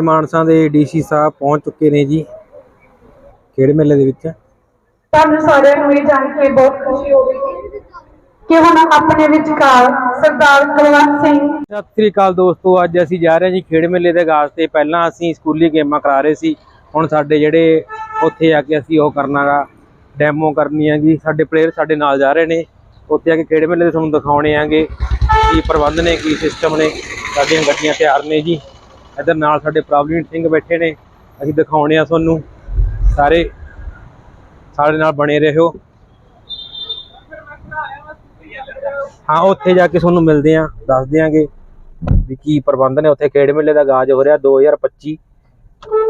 ਸਾਡੇ ਮਾਨਸਾ ਦੇ ਡੀਸੀ ਸਾਹਿਬ ਪਹੁੰਚ ਚੁੱਕੇ ਨੇ ਜੀ ਖੇਡ ਮੇਲੇ ਦੇ ਵਿੱਚ। ਤੁਹਾਨੂੰ ਸਾਰਿਆਂ ਨੂੰ ਇਹ ਜਾਣ ਕੇ ਬਹੁਤ ਖੁਸ਼ੀ ਹੋਵੇਗੀ ਕਿ ਹੁਣ ਆਪਣੇ ਵਿਚਕਾਰ ਸਰਦਾਰ ਕੁਲਵੰਤ ਸਿੰਘ ਸਤਿ ਸ੍ਰੀ ਅਕਾਲ ਦੋਸਤੋ ਅੱਜ ਅਸੀਂ ਜਾ ਰਹੇ ਹਾਂ ਜੀ ਖੇਡ ਮੇਲੇ ਦੇ ਆਗਾਜ਼ ਤੇ। ਪਹਿਲਾਂ ਅਸੀਂ ਸਕੂਲੀ ਗੇਮਾਂ ਕਰਾ ਰਹੇ ਸੀ। ਹੁਣ ਸਾਡੇ ਜਿਹੜੇ ਉੱਥੇ ਆ ਕੇ ਅਸੀਂ ਉਹ ਕਰਨਾਗਾ ਡੈਮੋ ਕਰਨੀ ਹੈਗੀ ਸਾਡੇ ਪਲੇਅਰ ਸਾਡੇ ਨਾਲ ਜਾ ਰਹੇ ਨੇ। ਉੱਥੇ ਆ ਕੇ ਖੇਡ ਮੇਲੇ ਦੇ ਤੁਹਾਨੂੰ ਦਿਖਾਉਣੇ ਆਂਗੇ ਕੀ ਪ੍ਰਬੰਧ ਨੇ ਕੀ ਸਿਸਟਮ ਨੇ। ਸਾਡੀਆਂ ਗੱਡੀਆਂ ਤਿਆਰ ਨੇ ਜੀ। ਇੱਧਰ ਨਾਲ ਸਾਡੇ ਪ੍ਰਭਲੀਨ ਸਿੰਘ ਬੈਠੇ ਨੇ ਅਸੀਂ ਦਿਖਾਉਣੇ ਆ ਤੁਹਾਨੂੰ। ਸਾਰੇ ਸਾਡੇ ਨਾਲ ਬਣੇ ਰਹੋ। ਹਾਂ ਉੱਥੇ ਜਾ ਕੇ ਤੁਹਾਨੂੰ ਮਿਲਦੇ ਆਂ ਦੱਸ ਦਿਆਂਗੇ ਵੀ ਕੀ ਪ੍ਰਬੰਧ ਨੇ। ਉੱਥੇ ਖੇਡ ਮੇਲੇ ਦਾ ਆਗਾਜ਼ ਹੋ ਰਿਹਾ 2025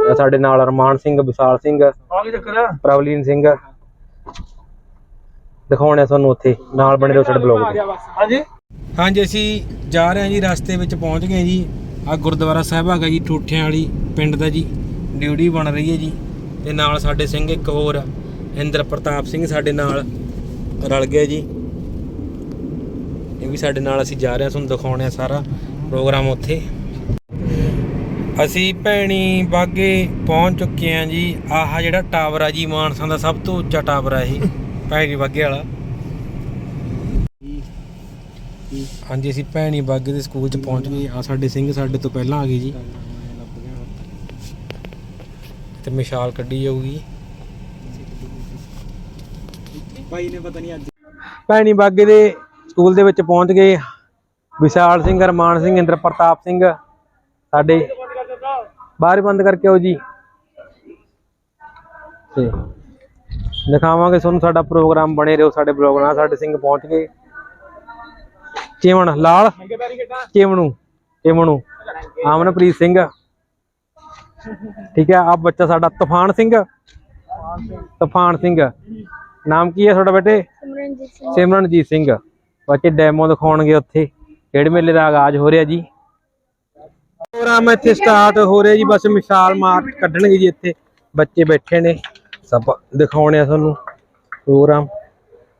ਇਹ ਸਾਡੇ ਨਾਲ ਅਰਮਾਨ ਸਿੰਘ ਵਿਸ਼ਾਲ ਸਿੰਘ ਪ੍ਰਵਲੀਨ ਸਿੰਘ। ਦਿਖਾਉਣੇ ਆ ਤੁਹਾਨੂੰ ਉੱਥੇ ਨਾਲ ਬਣੇ ਰਹੋ ਸਾਡੇ ਬਲੌਗ ਤੇ। ਹਾਂਜੀ। ਹਾਂਜੀ ਅਸੀਂ ਜਾ ਰਹੇ ਹਾਂ ਜੀ ਰਸਤੇ ਵਿੱਚ ਪਹੁੰਚ ਗਏ ਜੀ। ਆ ਗੁਰਦੁਆਰਾ ਸਾਹਿਬ ਹੈਗਾ ਜੀ, ਠੂਠਿਆਂ ਵਾਲੀ ਪਿੰਡ ਦਾ ਜੀ, ਡਿਊਟੀ ਬਣ ਰਹੀ ਹੈ ਜੀ, ਤੇ ਨਾਲ ਸਾਡੇ ਸਿੰਘ ਇੱਕ ਹੋਰ ਇੰਦਰ ਪ੍ਰਤਾਪ ਸਿੰਘ ਸਾਡੇ ਨਾਲ ਰਲ ਗਿਆ ਜੀ। ਇਹ ਵੀ ਸਾਡੇ ਨਾਲ ਅਸੀਂ ਜਾ ਰਹੇ ਹਾਂ, ਤੁਹਾਨੂੰ ਦਿਖਾਉਣੇ ਆ ਸਾਰਾ ਪ੍ਰੋਗਰਾਮ ਉੱਥੇ। ਅਸੀਂ ਭੈਣੀ ਬਾਗੇ ਪਹੁੰਚ ਚੁੱਕੇ ਹਾਂ ਜੀ, ਆਹ ਜਿਹੜਾ ਟਾਵਰ ਆ ਜੀ, ਮਾਨਸਾ ਦਾ ਸਭ ਤੋਂ ਉੱਚਾ ਟਾਵਰ ਆ ਇਹ, ਭੈਣੀ ਬਾਗੇ ਵਾਲਾ। ਹਾਂਜੀ ਅਸੀਂ ਭੈਣੀ ਬਾਗੇ ਦੇ ਸਕੂਲ ਚ ਪਹੁੰਚ ਗਏ। ਆ ਸਾਡੇ ਸਿੰਘ ਸਾਡੇ ਤੋਂ ਪਹਿਲਾਂ ਆ ਗਏ ਜੀ। ਤੇ ਮਿਸਾਲ ਕੱਢੀ ਜਾਊਗੀ। ਭਾਈ ਨੇ ਪਤਾ ਨਹੀਂ ਅੱਜ ਭੈਣੀ ਬਾਗੇ ਦੇ ਸਕੂਲ ਦੇ ਵਿੱਚ ਪਹੁੰਚ ਗਏ। ਵਿਸ਼ਾਲ ਸਿੰਘ ਅਰਮਾਨ ਸਿੰਘ ਇੰਦਰ ਪ੍ਰਤਾਪ ਸਿੰਘ ਸਾਡੇ ਬਾਹਰ ਬੰਦ ਕਰਕੇ ਆਓ ਜੀ। ਤੇ ਦਿਖਾਵਾਂਗੇ ਤੁਹਾਨੂੰ ਸਾਡਾ ਪ੍ਰੋਗਰਾਮ ਬਣੇ ਰਹੋ ਸਾਡੇ ਬਲੌਗ ਨਾਲ ਸਾਡੇ ਸਿੰਘ ਪਹੁੰਚ ਗਏ। ਚਿਮਣ ਲਾਲ। ਚਿਮਣੂ ਚਿਮਣੂ ਆਮਨਪ੍ਰੀਤ ਸਿੰਘ। ਠੀਕ ਹੈ ਆ ਬੱਚਾ ਸਾਡਾ ਤੂਫਾਨ ਸਿੰਘ। ਤੂਫਾਨ ਸਿੰਘ। ਨਾਮ ਕੀ ਹੈ ਤੁਹਾਡਾ ਬੇਟੇ? ਸਿਮਰਨਜੀਤ ਸਿੰਘ। ਬੱਚੇ ਡੈਮੋ ਦਿਖਾਉਣਗੇ ਉੱਥੇ। ਖੇਡ ਮੇਲੇ ਦਾ ਆਗਾਜ਼ ਹੋ ਰਿਹਾ ਜੀ? ਪ੍ਰੋਗਰਾਮ ਇੱਥੇ ਸਟਾਰਟ ਹੋ ਰਿਹਾ ਜੀ ਬਸ ਮਿਸਾਲ ਮਾਰ ਕੱਢਣਗੇ ਜੀ ਇੱਥੇ। ਬੱਚੇ ਬੈਠੇ ਨੇ। ਸਭ ਦਿਖਾਉਣੇ ਆ ਤੁਹਾਨੂੰ ਪ੍ਰੋਗਰਾਮ।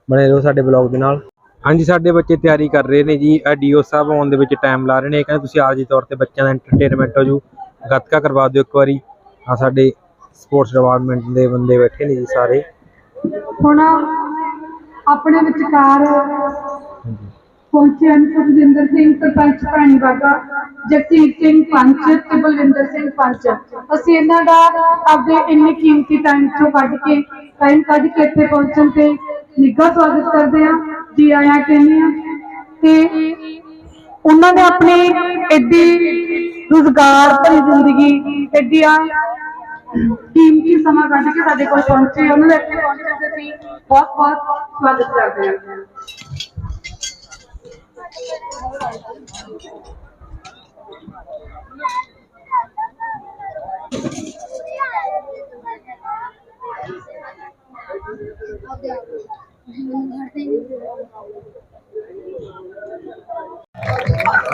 ਬਣੇ ਰਹੋ ਸਾਡੇ ਬਲੌਗ ਦੇ ਨਾਲ। ਹਾਂਜੀ ਸਾਡੇ ਬੱਚੇ ਤਿਆਰੀ ਕਰ ਰਹੇ ਨੇ ਜੀ। ਡੀਓ ਸਾਹਿਬ ਆਉਣ ਦੇ ਵਿੱਚ ਟਾਈਮ ਲਾ ਰਹੇ ਨੇ। ਕਹਿੰਦੇ ਤੁਸੀਂ ਆਰਜੀ ਤੌਰ ਤੇ ਬੱਚਿਆਂ ਦਾ ਐਂਟਰਟੇਨਮੈਂਟ ਹੋ ਜੂ। ਗੱਤਕਾ ਕਰਵਾ ਦਿਓ ਇੱਕ ਵਾਰੀ। ਆ ਸਾਡੇ ਸਪੋਰਟਸ ਡਿਪਾਰਟਮੈਂਟ ਦੇ ਬੰਦੇ ਬੈਠੇ ਨੇ ਜੀ ਸਾਰੇ। ਹੁਣ ਆਪਣੇ ਵਿਚਕਾਰ ਪਹੁੰਚੇ ਹਨ ਸੁਖਜਿੰਦਰ ਸਿੰਘ ਸਰਪੰਚ ਭੈਣੀ ਬਾਗਾ ਜਗਜੀਤ ਸਿੰਘ ਪੰਚ ਤੇ ਬਲਵਿੰਦਰ ਸਿੰਘ ਪੰਚ। ਅਸੀਂ ਇਹਨਾਂ ਦਾ ਆਪਦੇ ਇੰਨੇ ਕੀਮਤੀ ਟਾਈਮ ਚੋਂ ਕੱਢ ਕੇ ਟਾਈਮ ਕੱਢ ਕੇ ਇੱਥੇ ਪਹੁੰਚਣ ਤੇ ਨਿੱਘਾ ਸਵਾਗਤ ਕਰਦੇ ਹਾਂ। ਜੀ ਆਇਆਂ ਕਹਿੰਦੇ ਹਾਂ ਤੇ ਉਹਨਾਂ ਨੇ ਆਪਣੀ ਐਡੀ ਰੁਜ਼ਗਾਰ ਭਰੀ ਜ਼ਿੰਦਗੀ ਐਡੀਆਂ ਕੀਮਤੀ ਸਮਾਂ ਕੱਢ ਕੇ ਸਾਡੇ ਕੋਲ ਪਹੁੰਚੇ, ਉਹਨਾਂ ਦੇ ਇੱਥੇ ਪਹੁੰਚਣ ਤੇ ਅਸੀਂ ਬਹੁਤ ਬਹੁਤ ਸਵਾਗਤ ਕਰਦੇ ਹਾਂ।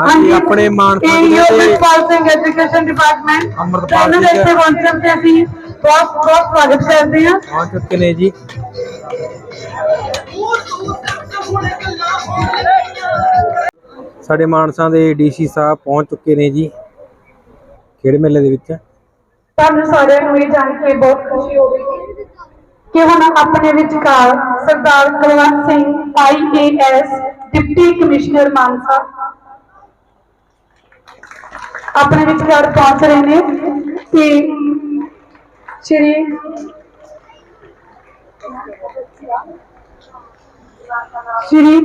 ਹਾਂਜੀ ਆਪਣੇ ਮਾਨਸਾ ਜ਼ਿਲ੍ਹੇ ਦੇ ਯੋਗਪਾਲ ਸਿੰਘ ਐਜੂਕੇਸ਼ਨ ਡਿਪਾਰਟਮੈਂਟ ਅੰਮ੍ਰਿਤਪਾਲ ਦੇ ਪਹੁੰਚਣ ਤੇ ਅਸੀਂ ਬਹੁਤ ਬਹੁਤ ਸਵਾਗਤ ਕਰਦੇ ਹਾਂ। ਪਹੁੰਚ ਚੁੱਕੇ ਨੇ ਜੀ। ਸਾਡੇ ਮਾਨਸਾ ਦੇ ਡੀਸੀ ਸਾਹਿਬ ਪਹੁੰਚ ਚੁੱਕੇ ਨੇ ਜੀ ਖੇਡ ਮੇਲੇ ਦੇ ਵਿੱਚ। ਤੁਹਾਨੂੰ ਸਾਰਿਆਂ ਨੂੰ ਇਹ ਜਾਣ ਕੇ ਬਹੁਤ ਖੁਸ਼ੀ ਹੋਵੇਗੀ। ਕਿ ਹੁਣ ਆਪਣੇ ਵਿਚਕਾਰ Sardar Kulwant Singh IAS deputy commissioner Mansa ਆਪਣੇ ਵਿਚਕਾਰ ਪਹੁੰਚ ਰਹੇ ਨੇ ਤੇ ਸ਼੍ਰੀ ਸ਼੍ਰੀ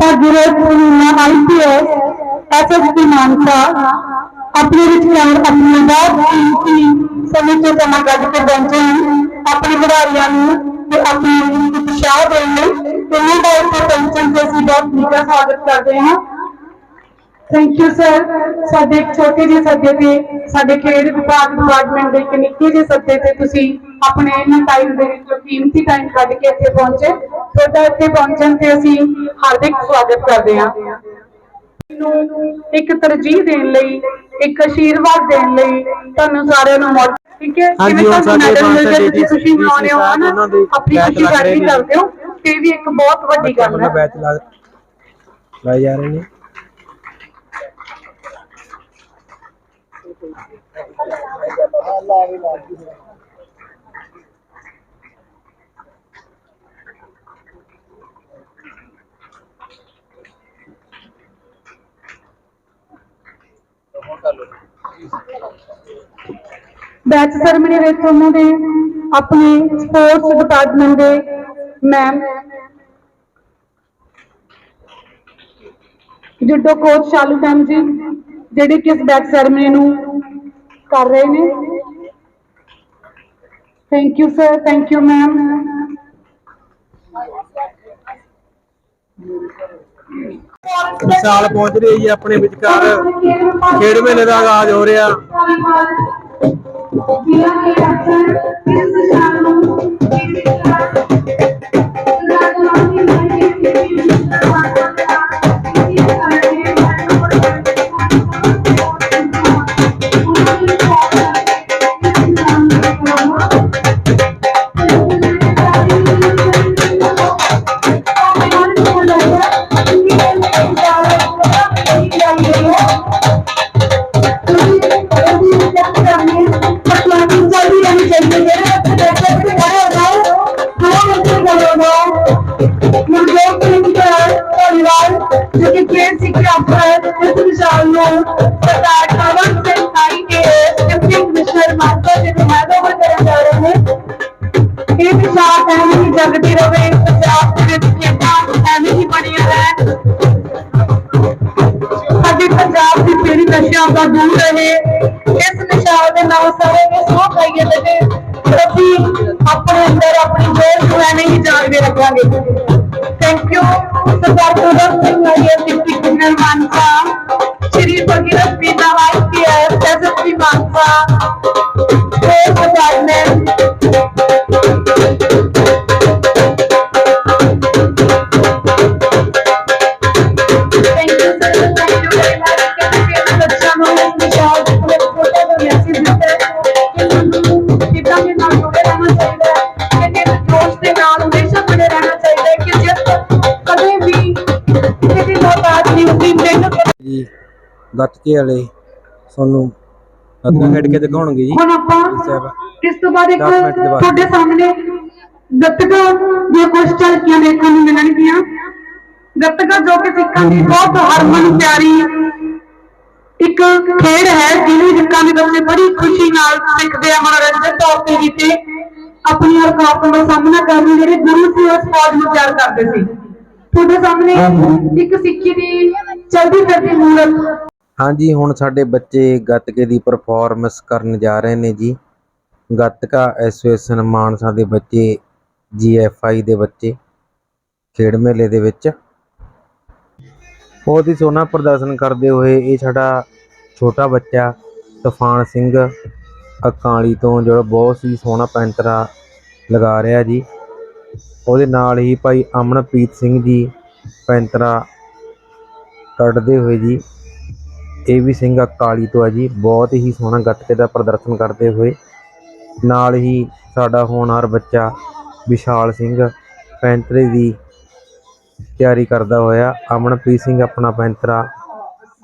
ਭਾਗੀਰਥ ਪੂਰਨਾ ਆਈਪੀਐਸ ਐਸਐਸਪੀ ਮਾਨਸਾ ਆਪਣੇ ਵਿਚਕਾਰ ਆਪਣੀ ਬਹੁਤ ਕੀਮਤੀ ਸਮੇਂ ਤੋਂ ਸਮਾਂ ਕੱਢ ਕੇ ਪਹੁੰਚੇ ਹਨ ਆਪਣੇ ਖਿਡਾਰੀਆਂ ਨੂੰ ਤੇ ਆਪਣੀ ਉਤਸ਼ਾਹ ਦੇਣ ਲਈ ਇਹਨਾਂ ਦਾ ਇੱਥੇ ਪਹੁੰਚਣ ਤੇ ਅਸੀਂ ਬਹੁਤ ਨਿੱਘਾ ਸਵਾਗਤ ਕਰਦੇ ਹਾਂ। ਥੈਂਕ ਯੂ ਸਰ ਸਾਡੇ ਇੱਕ ਛੋਟੇ ਜਿਹੇ ਸੱਦੇ ਤੇ ਸਾਡੇ ਖੇਡ ਵਿਭਾਗ ਡਿਪਾਰਟਮੈਂਟ ਦੇ ਇੱਕ ਨਿੱਕੇ ਜਿਹੇ ਸੱਦੇ ਤੇ ਤੁਸੀਂ ਆਪਣੇ ਇਹਨਾਂ ਟਾਈਮ ਦੇ ਵਿੱਚੋਂ ਕੀਮਤੀ ਟਾਈਮ ਕੱਢ ਕੇ ਇੱਥੇ ਪਹੁੰਚੇ। ਤੁਹਾਡਾ ਇੱਥੇ ਪਹੁੰਚਣ ਤੇ ਅਸੀਂ ਹਾਰਦਿਕ ਸਵਾਗਤ ਕਰਦੇ ਹਾਂ। ਨੂੰ ਇੱਕ ਤਰਜੀਹ ਦੇਣ ਲਈ ਇੱਕ ਆਸ਼ੀਰਵਾਦ ਦੇਣ ਲਈ ਤੁਹਾਨੂੰ ਸਾਰਿਆਂ ਨੂੰ ਮੌਕਾ ਠੀਕ ਹੈ? ਹੁਣ ਤੁਹਾਨੂੰ medal ਮਿਲ ਗਿਆ, ਤੁਸੀਂ ਖੁਸ਼ੀ ਮਨਾਉਂਦੇ ਹੋ ਨਾ ਆਪਣੀ ਖੁਸ਼ੀ ਨੇ। ਕਰਦੇ ਹੋ। ਤੇ ਇਹ ਵੀ ਇੱਕ ਬਹੁਤ ਵੱਡੀ ਗੱਲ ਹੈ। ਬੈਚ ਲਾ ਲਾਏ ਜਾ ਰਹੇ ਨੇ ਬੈਚ ਸਰਮਨੀ ਵਿੱਚ ਉਹਨਾਂ ਦੇ ਆਪਣੇ ਸਪੋਰਟਸ ਡਿਪਾਰਟਮੈਂਟ ਦੇ ma'am judo coach Shalu ma'am ji. ਜਿਹੜੇ ਕਿ ਇਸ ਬੈਚ ਸਰਮਨੀ ਨੂੰ ਕਰ ਰਹੇ ਨੇ। Thank you sir thank you ma'am Vishal ਪਹੁੰਚ ਰਹੀ ਹੈ ਆਪਣੇ ਵਿਚਕਾਰ। ਖੇਡ ਮੇਲੇ ਦਾ ਆਗਾਜ਼ ਹੋ ਰਿਹਾ। ਪੀੜ੍ਹੀ ਦੂਰ ਰਹੇ। ਇਸ ਨਿਸ਼ਾਨ ਦੇ ਨਾਲ ਸਾਰੇ ਨੇ ਸੋ ਖਾਈਏ ਤੇ ਅਸੀਂ ਆਪਣੇ ਅੰਦਰ ਆਪਣੀ ਜੋਸ਼ ਨੂੰ ਐਵੇਂ ਹੀ ਜਾਗਦੇ ਰੱਖਾਂਗੇ। Thank you Sardar Kulwant Singh IA deputy commissioner Mansa. Shri Bhagirath ਪੀਤਾ IPS SSP Mansa. Sport department ਰਹਿਣਾ ਚਾਹੀਦਾ ਹੈ। ਕਹਿੰਦੇ ਜੋਸ਼ ਦੇ ਨਾਲ ਹਮੇਸ਼ਾ ਬਣੇ ਰਹਿਣਾ ਚਾਹੀਦਾ ਹੈ ਕਿ ਜਿੱਤ ਕਦੇ ਵੀ ਕਿਸੇ ਦੀ ਮੌਤਾਜ ਨਹੀਂ ਹੁੰਦੀ ਮਿਹਨਤ ਜੀ ਗੱਤਕੇ ਵਾਲੇ ਤੁਹਾਨੂੰ ਗੱਤਕਾ ਖੇਡ ਕੇ ਦਿਖਾਉਣਗੇ ਜੀ। ਹੁਣ ਆਪਾਂ ਇਸ ਤੋਂ ਬਾਅਦ ਇੱਕ। ਤੁਹਾਡੇ ਸਾਹਮਣੇ ਗੱਤਕਾ ਦੀਆਂ ਕੁਝ ਝਲਕੀਆਂ ਦੇਖਣ ਨੂੰ ਮਿਲਣਗੀਆਂ। ਗੱਤਕਾ ਜੋ ਕਿ ਸਿੱਖਾਂ ਦੀ ਬਹੁਤ ਹਰਮਨ ਪਿਆਰੀ ਇੱਕ ਖੇਡ ਹੈ ਜਿਹਨੂੰ ਸਿੱਖਾਂ ਦੇ ਬੱਚੇ ਬੜੀ ਖੁਸ਼ੀ ਨਾਲ ਸਿੱਖਦੇ ਆ ਮਨੋਰੰਜਨ ਤੌਰ ਤੇ ਵੀ ਤੇ। ਆਪਣੀ ਔਕਾਤਾਂ ਦਾ ਸਾਹਮਣਾ ਕਰਨ ਲਈ ਜਿਹੜੇ ਗੁਰੂ ਸੀ ਉਸ ਫੌਜ ਨੂੰ ਤਿਆਰ ਕਰਦੇ ਸੀ। ਤੁਹਾਡੇ ਸਾਹਮਣੇ ਇੱਕ ਸਿੱਖੀ ਦੀ ਚਲਦੀ ਫਿਰਦੀ ਮੂਰਤ। ਹਾਂਜੀ ਹੁਣ ਸਾਡੇ ਬੱਚੇ ਗੱਤਕੇ ਦੀ ਪਰਫਾਰਮੈਂਸ ਕਰਨ ਜਾ ਰਹੇ ਨੇ ਜੀ। ਗੱਤਕਾ ਐਸੋਸੀਏਸ਼ਨ ਮਾਨਸਾ ਦੇ ਬੱਚੇ ਜੀਐਫਆਈ ਦੇ ਬੱਚੇ ਖੇਡ ਮੇਲੇ ਦੇ ਵਿੱਚ। ਬਹੁਤ ਹੀ ਸੋਹਣਾ ਪ੍ਰਦਰਸ਼ਨ ਕਰਦੇ ਹੋਏ ਇਹ ਸਾਡਾ ਛੋਟਾ ਬੱਚਾ ਤੂਫਾਨ ਸਿੰਘ ਅਕਾਲੀ ਤੋਂ ਜਿਹੜਾ ਬਹੁਤ ਹੀ ਸੋਹਣਾ ਪੈਂਤਰਾ ਲਗਾ ਰਿਹਾ ਜੀ। ਉਹਦੇ ਨਾਲ ਹੀ ਭਾਈ ਅਮਨਪ੍ਰੀਤ ਸਿੰਘ ਜੀ ਪੈਂਤਰਾ ਕੱਢਦੇ ਹੋਏ ਜੀ। ਇਹ ਵੀ ਸਿੰਘ ਅਕਾਲੀ ਤੋਂ ਹੈ ਜੀ, ਬਹੁਤ ਹੀ ਸੋਹਣਾ ਗੱਤਕੇ ਦਾ ਪ੍ਰਦਰਸ਼ਨ ਕਰਦੇ ਹੋਏ। ਨਾਲ ਹੀ ਸਾਡਾ ਹੋਣਹਾਰ ਬੱਚਾ ਵਿਸ਼ਾਲ ਸਿੰਘ ਪੈਂਤਰੇ ਦੀ ਤਿਆਰੀ ਕਰਦਾ ਹੋਇਆ। ਅਮਨਪ੍ਰੀਤ ਸਿੰਘ ਆਪਣਾ ਪੈਂਤਰਾ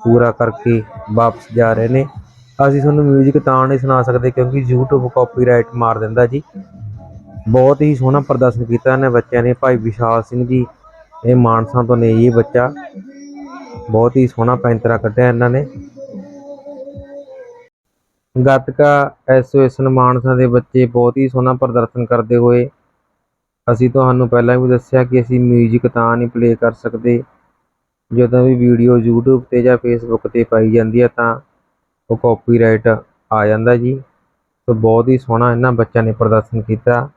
ਪੂਰਾ ਕਰਕੇ ਵਾਪਸ ਜਾ ਰਹੇ ਨੇ। ਅਸੀਂ ਤੁਹਾਨੂੰ 뮤직 ਤਾਂ ਨਹੀਂ ਸੁਣਾ ਸਕਦੇ ਕਿਉਂਕਿ YouTube ਕਾਪੀਰਾਈਟ ਮਾਰ ਦਿੰਦਾ ਜੀ ਬਹੁਤ ਹੀ ਸੋਹਣਾ ਪ੍ਰਦਰਸ਼ਨ ਕੀਤਾ ਇਹਨਾਂ ਬੱਚਿਆਂ ਨੇ ਭਾਈ ਵਿਸ਼ਾਲ ਸਿੰਘ ਜੀ ਇਹ ਮਾਨਸਾ ਤੋਂ ਨੇ ਇਹ ਬੱਚਾ ਬਹੁਤ ਹੀ ਸੋਹਣਾ ਪੈਂਤਰਾ ਕੱਢਿਆ ਇਹਨਾਂ ਨੇ ਗੱਤਕਾ ਐਸੋਸੀਏਸ਼ਨ ਮਾਨਸਾ ਦੇ ਬੱਚੇ ਬਹੁਤ ਹੀ ਸੋਹਣਾ ਪ੍ਰਦਰਸ਼ਨ ਕਰਦੇ ਹੋਏ ਅਸੀਂ ਤੁਹਾਨੂੰ ਪਹਿਲਾਂ ਵੀ ਦੱਸਿਆ ਕਿ ਅਸੀਂ 뮤직 ਤਾਂ ਨਹੀਂ ਪਲੇ ਕਰ ਸਕਦੇ ਜਦੋਂ ਵੀ ਵੀਡੀਓ YouTube ਤੇ ਜਾਂ Facebook ਤੇ ਪਾਈ ਜਾਂਦੀ ਹੈ ਤਾਂ ਉਹ ਕਾਪੀਰਾਈਟ ਆ ਜਾਂਦਾ ਜੀ। ਸੋ ਬਹੁਤ ਹੀ ਸੋਹਣਾ ਇਹਨਾਂ ਬੱਚਿਆਂ ਨੇ ਪ੍ਰਦਰਸ਼ਨ ਕੀਤਾ।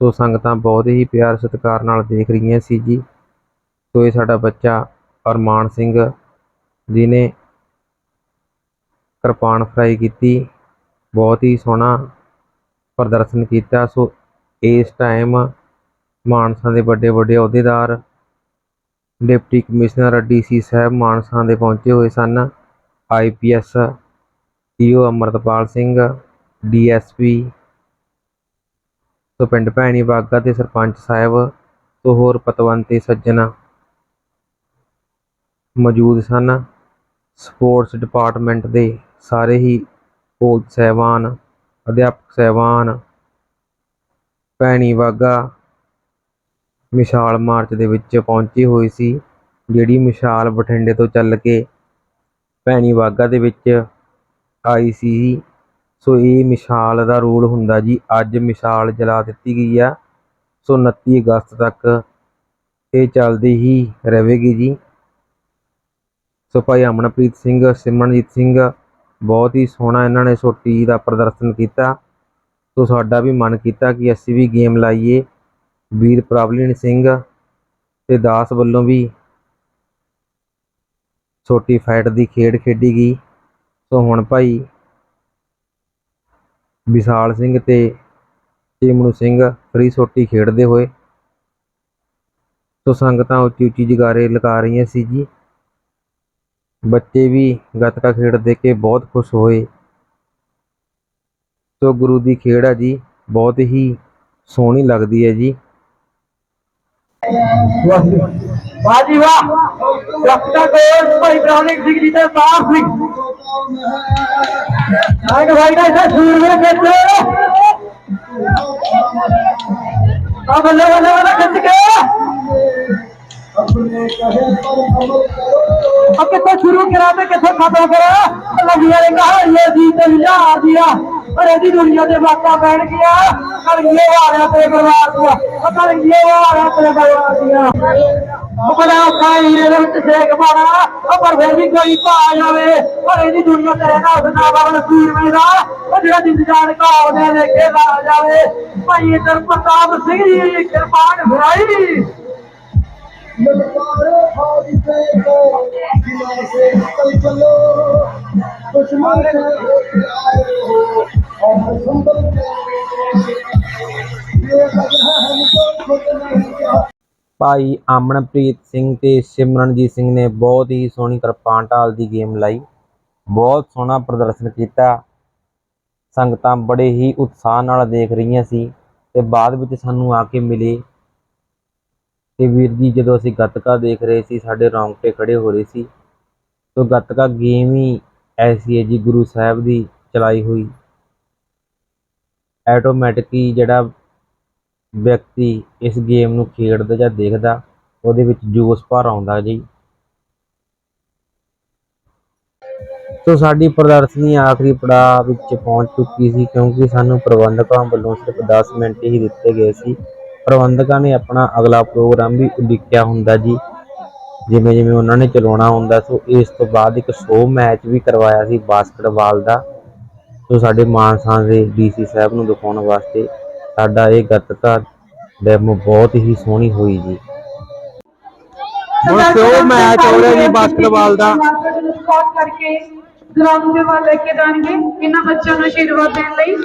ਸੋ ਸੰਗਤਾਂ ਬਹੁਤ ਹੀ ਪਿਆਰ ਸਤਿਕਾਰ ਨਾਲ ਦੇਖ ਰਹੀਆਂ ਸੀ ਜੀ। ਸੋ ਇਹ ਸਾਡਾ ਬੱਚਾ ਅਰਮਾਨ ਸਿੰਘ ਜਿਨੇ ਕਿਰਪਾਨ ਫਰਾਈ ਕੀਤੀ। ਬਹੁਤ ਹੀ ਸੋਹਣਾ ਪ੍ਰਦਰਸ਼ਨ ਕੀਤਾ। ਸੋ ਇਸ ਟਾਈਮ ਮਾਨਸਾ ਦੇ ਵੱਡੇ ਵੱਡੇ ਅਹੁਦੇਦਾਰ, ਡਿਪਟੀ ਕਮਿਸ਼ਨਰ, ਡੀਸੀ ਸਾਹਿਬ ਮਾਨਸਾ ਦੇ ਪਹੁੰਚੇ ਹੋਏ ਸਨ। IPS EO Amritpal Singh, DSP ਤੋਂ ਪਿੰਡ ਭੈਣੀ ਬਾਗਾ ਦੇ ਸਰਪੰਚ ਸਾਹਿਬ ਸੋ ਹੋਰ ਪਤਵੰਤੇ ਸੱਜਣ ਮੌਜੂਦ ਸਨ। ਸਪੋਰਟਸ ਡਿਪਾਰਟਮੈਂਟ ਦੇ ਸਾਰੇ ਹੀ ਕੋਚ ਸਹਿਬਾਨ, ਅਧਿਆਪਕ ਸਹਿਬਾਨ, ਭੈਣੀ ਵਾਗਾ ਮਿਸਾਲ ਮਾਰਚ ਦੇ ਵਿੱਚ ਪਹੁੰਚੀ ਹੋਈ ਸੀ। ਜਿਹੜੀ ਮਿਸਾਲ ਬਠਿੰਡੇ ਤੋਂ ਚੱਲ ਕੇ ਭੈਣੀ ਵਾਗਾ ਦੇ ਵਿੱਚ ਆਈ ਸੀ ਸੋ ਇਹ ਮਿਸਾਲ ਦਾ ਰੂਲ ਹੁੰਦਾ ਜੀ। ਅੱਜ ਮਿਸਾਲ ਜਲਾ ਦਿੱਤੀ ਗਈ ਆ। ਸੋ 29 ਅਗਸਤ ਤੱਕ ਇਹ ਚੱਲਦੀ ਹੀ ਰਹੇਗੀ ਜੀ। ਸੋ ਭਾਈ ਅਮਨਪ੍ਰੀਤ ਸਿੰਘ, ਸਿਮਰਨਜੀਤ ਸਿੰਘ, ਬਹੁਤ ਹੀ ਸੋਹਣਾ ਇਹਨਾਂ ਨੇ ਸੋਟੀ ਦਾ ਪ੍ਰਦਰਸ਼ਨ ਕੀਤਾ। ਸੋ ਸਾਡਾ ਵੀ ਮਨ ਕੀਤਾ ਕਿ ਅਸੀਂ ਵੀ ਗੇਮ ਲਾਈਏ। ਵੀਰ ਪ੍ਰਬਲੀਨ ਸਿੰਘ ਤੇ ਦਾਸ ਵੱਲੋਂ ਵੀ ਛੋਟੀ ਫਾਈਟ ਦੀ ਖੇਡ ਖੇਡੀ ਗਈ। ਸੋ ਹੁਣ ਭਾਈ ਵਿਸ਼ਾਲ ਸਿੰਘ ਤੇ ਚਿਮਨੂ ਸਿੰਘ ਫਰੀ ਸੋਟੀ ਖੇਡਦੇ ਹੋਏ ਸੋ ਸੰਗਤਾਂ ਉੱਚੀ ਉੱਚੀ ਜਗਾਰੇ ਲਗਾ ਰਹੀਆਂ ਸੀ ਜੀ ਬੱਚੇ ਵੀ ਗੱਤਕਾ ਖੇਡ ਦੇਖ ਕੇ ਬਹੁਤ ਖੁਸ਼ ਹੋਏ ਸੋ ਗੁਰੂ ਦੀ ਖੇਡ ਆ ਜੀ ਬਹੁਤ ਹੀ ਸੋਹਣੀ ਲੱਗਦੀ ਹੈ ਜੀ ਵਾਹ ਜੀ ਵਾਹ ਡਾਕਟਰ ਕੋਲ ਭਾਈ ਬ੍ਰਾਉਨਿੰਗ ਸਿੰਘ ਜੀ ਤੇ ਸਾਫ਼ ਸਿੰਘ ਨਾਇਕ ਵਾਈਦਾ ਸਾ ਸੂਰਵੇ ਖਿੱਚ ਆ ਬੱਲੇ ਬੱਲੇ ਬੱਲੇ ਖਿੱਚ ਕੇ ਆ ਕਿੱਥੋਂ ਸ਼ੁਰੂ ਕਰਾ ਤੇ ਕਿੱਥੇ ਖਤਮ ਕਰਾ ਲੱਗੀਆਂ ਨੇ ਕਹਾਣੀਆਂ ਦੀ ਤੇ ਯਾਰ ਦੀਆਂ ਪਰ ਇਹਦੀ ਦੁਨੀਆ ਤੇ ਵਾਕਾ ਪੈਣ ਗਿਆ ਕਲਗੀਏ ਵਾਲਿਆ ਤੇ ਪਰਿਵਾਰ ਦੀਆਂ ਕਲਗੀਏ ਵਾਲਿਆ ਤੇ ਪਰਿਵਾਰ ਦੀਆਂ ਬੜਾ ਔਖਾ ਹੀਰੇ ਦੇ ਵਿੱਚ ਸੇਕ ਪਾਣਾ ਉਹ ਪਰ ਫਿਰ ਵੀ ਕੋਈ ਪਾ ਜਾਵੇ। ਪਰ ਇਹਦੀ ਦੁਨੀਆ ਤੇਰੇ ਨਾਲ ਸਦਾ ਬਾਬਾ ਨਸੀਰ ਮੇਰਾ ਉਹ ਜਿਹੜਾ ਜਿੰਦ ਜਾਨ ਕਾਲ ਦੇ ਲੇਖੇ ਲਾ ਜਾਵੇ। ਭਾਈ ਇਧਰ ਪ੍ਰਤਾਪ ਸਿੰਘ ਜੀ, ਕਿਰਪਾਨ ਫਰਾਈ ਲਲਕਾਰੇ ਫੌਜੀ ਤੇ ਜਿਨਾ ਸੇ ਨਿਕਲ ਚਲੋ, ਦੁਸ਼ਮਣ ਨੇ ਹੋ ਆਏ ਭਾਈ ਅਮਨਪ੍ਰੀਤ ਸਿੰਘ ਤੇ ਸਿਮਰਨਜੀਤ ਸਿੰਘ ਨੇ ਬਹੁਤ ਹੀ ਸੋਹਣੀ ਕਿਰਪਾਨ ਢਾਲ ਦੀ ਗੇਮ ਲਾਈ। ਬਹੁਤ ਸੋਹਣਾ ਪ੍ਰਦਰਸ਼ਨ ਕੀਤਾ। ਸੰਗਤਾਂ ਬੜੇ ਹੀ ਉਤਸ਼ਾਹ ਨਾਲ ਦੇਖ ਰਹੀਆਂ ਸੀ ਤੇ ਬਾਅਦ ਵਿੱਚ ਸਾਨੂੰ ਆ ਕੇ ਮਿਲੇ। ਤੇ ਵੀਰ ਜੀ, ਜਦੋਂ ਅਸੀਂ ਗੱਤਕਾ ਦੇਖ ਰਹੇ ਸੀ, ਸਾਡੇ ਰੌਂਗਟੇ ਖੜੇ ਹੋ ਰਹੇ ਸੀ। ਤੋ ਗੱਤਕਾ ਗੇਮ ਹੀ ਐਸੀ ਹੈ ਜੀ, ਗੁਰੂ ਸਾਹਿਬ ਦੀ ਚਲਾਈ ਹੋਈ। ਆਟੋਮੈਟਿਕ ਹੀ ਜਿਹੜਾ ਵਿਅਕਤੀ ਇਸ ਗੇਮ ਨੂੰ ਖੇਡਦਾ ਜਾਂ ਦੇਖਦਾ, ਉਹਦੇ ਵਿੱਚ ਜੋਸ਼ ਭਰ ਆਉਂਦਾ ਜੀ। ਸੋ ਸਾਡੀ ਪ੍ਰਦਰਸ਼ਨੀ ਆਖਰੀ ਪੜਾਅ ਵਿੱਚ ਪਹੁੰਚ ਚੁੱਕੀ ਸੀ, ਕਿਉਂਕਿ ਸਾਨੂੰ ਪ੍ਰਬੰਧਕਾਂ ਵੱਲੋਂ ਸਿਰਫ 10 ਮਿੰਟ ਹੀ ਦਿੱਤੇ ਗਏ ਸੀ। ਪ੍ਰਬੰਧਕਾਂ ਨੇ ਆਪਣਾ ਅਗਲਾ ਪ੍ਰੋਗਰਾਮ ਵੀ ਉਲੀਕਿਆ ਹੁੰਦਾ ਜੀ। ਜਿਵੇਂ ਜਿਵੇਂ ਉਹਨਾਂ ਨੇ ਚਲਾਉਣਾ ਹੁੰਦਾ, ਸੋ ਇਸ ਤੋਂ ਬਾਅਦ ਇੱਕ ਸ਼ੋਅ ਮੈਚ ਵੀ ਕਰਵਾਇਆ ਸੀ ਬਾਸਕਟਬਾਲ ਦਾ। ਸੋ ਸਾਡੇ ਮਾਨਸਾ ਦੇ ਡੀਸੀ ਸਾਹਿਬ ਨੂੰ ਦਿਖਾਉਣ ਵਾਸਤੇ ਸਾਡਾ ਇਹ ਗੱਤਕਾ ਡੈਮੋ ਬਹੁਤ ਹੀ ਸੋਹਣੀ ਹੋਈ ਜੀ। ਹੁਣ ਸ਼ੋਅ ਮੈਚ ਹੋ ਰਿਹਾ ਜੀ ਬਾਸਕਟਬਾਲ ਦਾ। ਸਪੋਰਟ ਕਰਕੇ ਗਰਾਊਂਡ ਦੇ ਵੱਲ ਲੈ ਕੇ ਜਾਣਗੇ ਇਹਨਾਂ ਬੱਚਿਆਂ ਨੂੰ ਆਸ਼ੀਰਵਾਦ ਦੇਣ ਲਈ।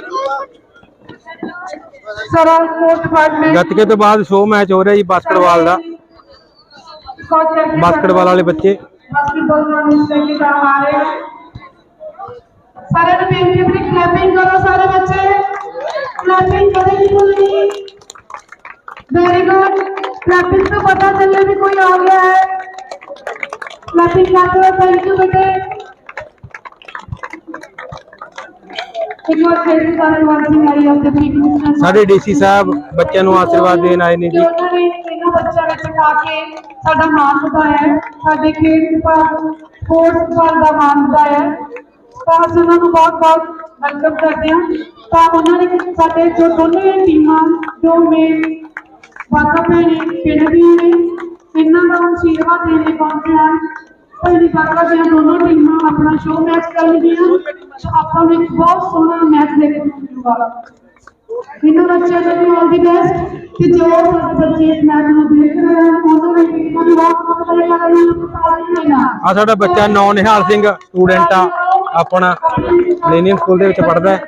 ਸਾਰਾ ਸਪੋਰਟ ਡਿਪਾਰਟਮੈਂਟ ਗੱਤਕੇ ਤੋਂ ਬਾਅਦ ਸ਼ੋਅ ਮੈਚ ਹੋ ਰਿਹਾ ਜੀ ਬਾਸਕਟਬਾਲ ਦਾ। ਬਾਸਕਟਬਾਲ ਵਾਲੇ ਬੱਚੇ। ਬਾਸਕਟਬਾਲ ਗਰਾਊਂਡ ਵਿੱਚ ਲੈ ਕੇ ਜਾ ਰਹੇ ਸਾਰਿਆਂ ਨੂੰ ਬੇਨਤੀ ਹੈ ਕਿ ਕਲੈਪਿੰਗ ਕਰੋ ਸਾਰੇ ਬੱਚੇ। ਵੀ ਕੋਈ ਆ ਗਿਆ ਹੈ। ਕਲੈਪਿੰਗ ਕਰਦੇ ਹੋ ਥੈਂਕ ਯੂ ਬੇਟੇ ਇੱਕ ਵਾਰ ਫਿਰ ਵੀ ਸਾਰੇ ਵਾਂਸਿੰਗ ਆਈ ਆਫ ਦ ਪੀਪਲ ਸਾਡੇ ਡੀਸੀ ਸਾਹਿਬ ਬੱਚਿਆਂ ਨੂੰ ਆਸ਼ੀਰਵਾਦ ਦੇਣ ਆਏ ਨੇ ਜੀ। ਉਹਨਾਂ ਨੇ ਇਹਨਾਂ ਬੱਚਿਆਂ ਵਿੱਚ ਪਾ ਕੇ ਸਾਡਾ ਮਾਣ ਵਧਾਇਆ ਸਾਡੇ ਖੇਡ ਵਿਭਾਗ ਸਪੋਰਟਸ ਵਿਭਾਗ ਦਾ ਮਾਣ ਵਧਾਇਆ ਤਾਂ ਉਹਨਾਂ ਨੂੰ ਬਹੁਤ ਬਹੁਤ ਵੈਲਕਮ ਕਰਦੇ ਹਾਂ। ਤਾਂ ਉਹਨਾਂ ਨੇ ਸਾਡੇ ਜੋ ਦੋਨੇ ਟੀਮਾਂ ਜੋ ਮੇਨ ਵਾਕਾ ਭੈਣੀ ਪਿੰਡ ਦੀਆਂ ਨੇ, ਇਹਨਾਂ ਦਾ ਆਸ਼ੀਰਵਾਦ ਦੇਣ ਲਈ ਪਹੁੰਚੇ ਹਨ ਪਹਿਲੀ ਵਾਕਾ ਦੀਆਂ ਦੋਨੋਂ ਟੀਮਾਂ ਆਪਣਾ ਸ਼ੋਅ ਮੈਚ ਕਰਨਗੀਆਂ ਆਪਾਂ ਨੂੰ ਇੱਕ ਬਹੁਤ ਸੋਹਣਾ ਮੈਚ ਦੇਖਣ ਨੂੰ ਮਿਲੂਗਾ। ਇਹਨਾਂ ਬੱਚਿਆਂ ਨੂੰ ਆਲ ਦੀ ਬੈਸਟ ਕਿ ਜੋ ਬੱਚੇ ਇਸ ਮੈਚ ਨੂੰ ਦੇਖ ਰਹੇ ਹਨ ਉਹਨਾਂ ਨੇ ਵੀ ਨੂੰ ਬਹੁਤ ਬਹੁਤ ਵਧਾਈਆਂ। ਆ ਸਾਡਾ ਬੱਚਾ ਨੌ ਨਿਹਾਲ ਸਿੰਘ ਸਟੂਡੈਂਟ ਆ। ਆਪਣਾ ਮਿਲੇਨੀਅਮ ਸਕੂਲ ਦੇ ਵਿੱਚ ਪੜ੍ਹਦਾ ਹੈ।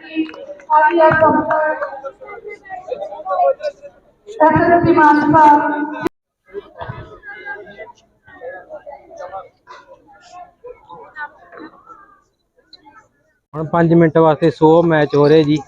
ਐਸਐਸਪੀ ਮਾਨਸਾ ਹੁਣ 5 ਮਿੰਟ ਵਾਸਤੇ 100 ਮੈਚ ਹੋ ਰਹੇ ਜੀ।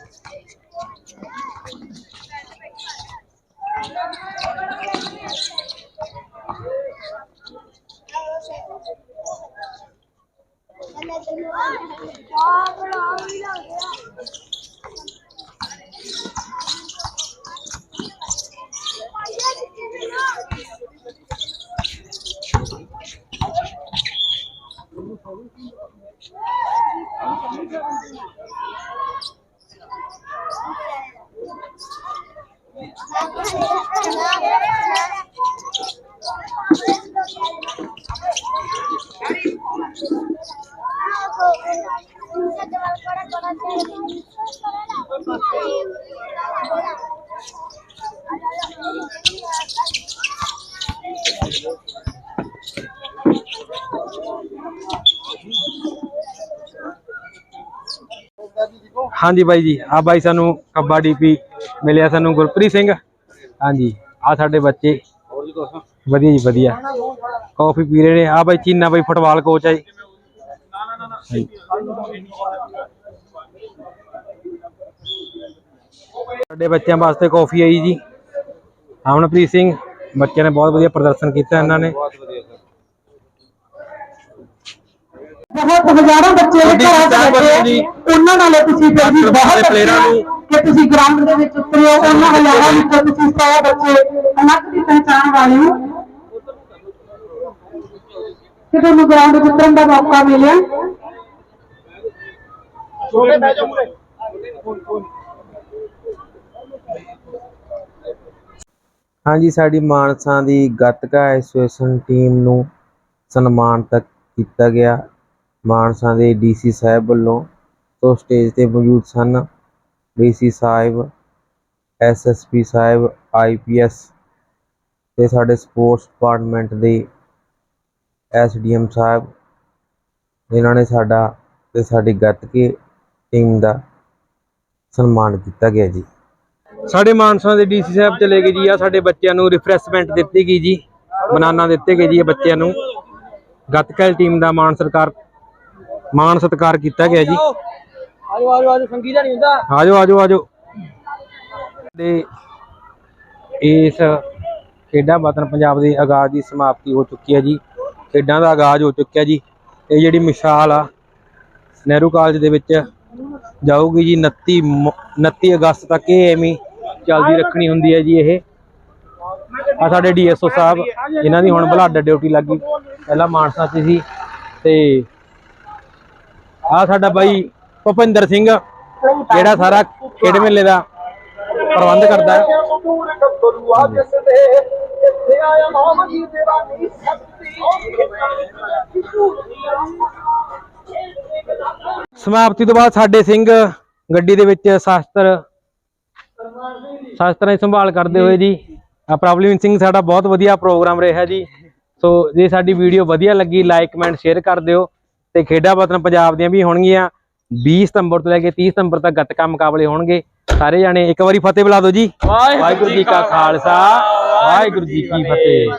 ਹਾਂਜੀ ਬਾਈ ਜੀ ਆ ਬਾਈ ਸਾਨੂੰ ਕੱਬਾ ਡੀਪੀ ਮਿਲਿਆ ਸਾਨੂੰ ਗੁਰਪ੍ਰੀਤ ਸਿੰਘ। ਹਾਂਜੀ ਆ ਸਾਡੇ ਬੱਚੇ। ਵਧੀਆ ਜੀ ਵਧੀਆ। ਕਾਫੀ ਪੀ ਰਹੇ ਨੇ। ਆ ਬਾਈ ਚੀਨਾ ਬਾਈ ਫੁੱਟਬਾਲ ਕੋਚ ਹੈ ਜੀ। ਸਾਡੇ ਬੱਚਿਆਂ ਵਾਸਤੇ ਕਾਫੀ ਆਈ ਜੀ। ਅਮਨਪ੍ਰੀਤ ਸਿੰਘ ਬੱਚਿਆਂ ਨੇ ਬਹੁਤ ਵਧੀਆ ਪ੍ਰਦਰਸ਼ਨ ਕੀਤਾ ਇਹਨਾਂ ਨੇ। ਬਹੁਤ ਹਜ਼ਾਰਾਂ ਬੱਚੇ ਤੁਹਾਡੀ ਘਰਾਂ ਚ ਬੈਠੇ। ਉਹਨਾਂ ਨਾਲੋਂ ਤੁਸੀਂ ਫਿਰ ਵੀ ਬਹੁਤ ਪਲੇਅਰਾਂ ਨੂੰ। ਕਿ ਤੁਸੀਂ ਗਰਾਊਂਡ ਦੇ ਵਿੱਚ ਉਤਰੇ ਹੋ। ਉਹਨਾਂ ਹਜ਼ਾਰਾਂ ਵਿੱਚੋਂ ਤੁਸੀਂ 100 ਬੱਚੇ ਅਲੱਗ ਦੀ ਪਹਿਚਾਣ ਵਾਲੇ ਹੋ। ਕਿ ਤੁਹਾਨੂੰ ਗਰਾਊਂਡ ਵਿੱਚ ਉਤਰਨ ਦਾ ਮੌਕਾ ਮਿਲਿਆ। ਹਾਂਜੀ, ਸਾਡੀ ਮਾਨਸਾ ਦੀ ਗੱਤਕਾ ਐਸੋਸੀਏਸ਼ਨ ਟੀਮ ਨੂੰ ਸਨਮਾਨਿਤ ਕੀਤਾ ਗਿਆ। ਮਾਨਸਾ ਦੇ ਡੀਸੀ ਸਾਹਿਬ ਵੱਲੋਂ ਤੋਂ ਸਟੇਜ ਤੇ ਮੌਜੂਦ ਸਨ। ਡੀਸੀ ਸਾਹਿਬ ਐਸਐਸਪੀ ਸਾਹਿਬ ਆਈਪੀਐਸ ਤੇ ਸਾਡੇ ਸਪੋਰਟਸ ਡਿਪਾਰਟਮੈਂਟ ਦੇ ਐਸਡੀਐਮ ਸਾਹਿਬ ਇਹਨਾਂ ਨੇ ਸਾਡਾ ਤੇ ਸਾਡੀ ਗੱਤਕੇ ਟੀਮ ਦਾ ਸਨਮਾਨ ਕੀਤਾ ਗਿਆ ਜੀ। ਸਾਡੇ ਮਾਨਸਾ ਦੇ ਡੀਸੀ ਸਾਹਿਬ ਚਲੇ ਗਏ ਜੀ। ਆ ਸਾਡੇ ਬੱਚਿਆਂ ਨੂੰ ਰਿਫਰੈਸ਼ਮੈਂਟ ਦਿੱਤੀ ਗਈ ਜੀ। ਬਨਾਨਾ ਦਿੱਤੇ ਗਏ ਜੀ ਇਹ ਬੱਚਿਆਂ ਨੂੰ। ਗੱਤਕਾ ਟੀਮ ਦਾ ਮਾਨ ਸਰਕਾਰ ਮਾਨ ਸਤਿਕਾਰ ਕੀਤਾ ਗਿਆ ਜੀ। ਆਜੋ ਆਜੋ ਆਜੋ ਸੰਗੀਤ ਨਹੀਂ ਹੁੰਦਾ। ਆਜੋ ਆਜੋ ਆਜੋ। ਦੇ ਇਸ ਖੇਡਾਂ ਵਤਨ ਪੰਜਾਬ ਦੇ ਆਗਾਜ਼ ਦੀ ਸਮਾਪਤੀ ਹੋ ਚੁੱਕੀ ਹੈ ਜੀ। ਖੇਡਾਂ ਦਾ ਆਗਾਜ਼ ਹੋ ਚੁੱਕਿਆ ਜੀ। ਇਹ ਜਿਹੜੀ ਮਿਸਾਲ ਆ ਨਹਿਰੂ ਕਾਲਜ ਦੇ ਵਿੱਚ ਜਾਊਗੀ ਜੀ 29 ਮ- 29 ਅਗਸਤ ਤੱਕ ਇਹ ਐਵੇਂ ਚੱਲਦੀ ਰੱਖਣੀ ਹੁੰਦੀ ਹੈ ਜੀ ਇਹ। ਆ ਸਾਡੇ ਡੀਐਸਓ ਸਾਹਿਬ, ਇਹਨਾਂ ਦੀ ਹੁਣ ਬਲਾਡਾ ਡਿਊਟੀ ਲੱਗੀ ਪਹਿਲਾਂ ਮਾਨਸਾ 'ਚ ਸੀ ਤੇ ਆ ਸਾਡਾ ਬਾਈ ਭੁਪਿੰਦਰ ਸਿੰਘ, ਜਿਹੜਾ ਸਾਰਾ ਖੇਡ ਮੇਲੇ ਦਾ ਪ੍ਰਬੰਧ ਕਰਦਾ ਹੈ। ਸਮਾਪਤੀ ਤੋਂ ਬਾਅਦ ਸਾਡੇ ਸਿੰਘ ਗੱਡੀ ਦੇ ਵਿੱਚ ਸ਼ਾਸਤਰ ਸ਼ਾਸਤਰਾਂ ਦੀ ਸੰਭਾਲ ਕਰਦੇ ਹੋਏ ਜੀ। ਆ ਪ੍ਰਭਲੀਨ ਸਿੰਘ ਸਾਡਾ ਬਹੁਤ ਵਧੀਆ ਪ੍ਰੋਗਰਾਮ ਰਿਹਾ ਜੀ। ਸੋ ਜੇ ਸਾਡੀ ਵੀਡੀਓ ਵਧੀਆ ਲੱਗੀ ਲਾਈਕ ਕਮੈਂਟ ਸ਼ੇਅਰ ਕਰ ਦਿਓ ਤੇ ਖੇਡਾਂ ਵਤਨ ਪੰਜਾਬ ਦੀਆਂ ਵੀ ਹੋਣਗੀਆਂ। 20 ਸਤੰਬਰ ਤੋਂ ਲੈ ਕੇ 30 ਸਤੰਬਰ ਤੱਕ ਗੱਤਕਾ ਮੁਕਾਬਲੇ ਹੋਣਗੇ। ਸਾਰੇ ਜਾਣੇ ਇੱਕ ਵਾਰੀ ਫਤਿਹ ਬੁਲਾ ਦਿਓ ਜੀ। ਵਾਹਿਗੁਰੂ ਜੀ ਕਾ ਖਾਲਸਾ। ਵਾਹਿਗੁਰੂ ਜੀ ਕੀ ਫਤਿਹ।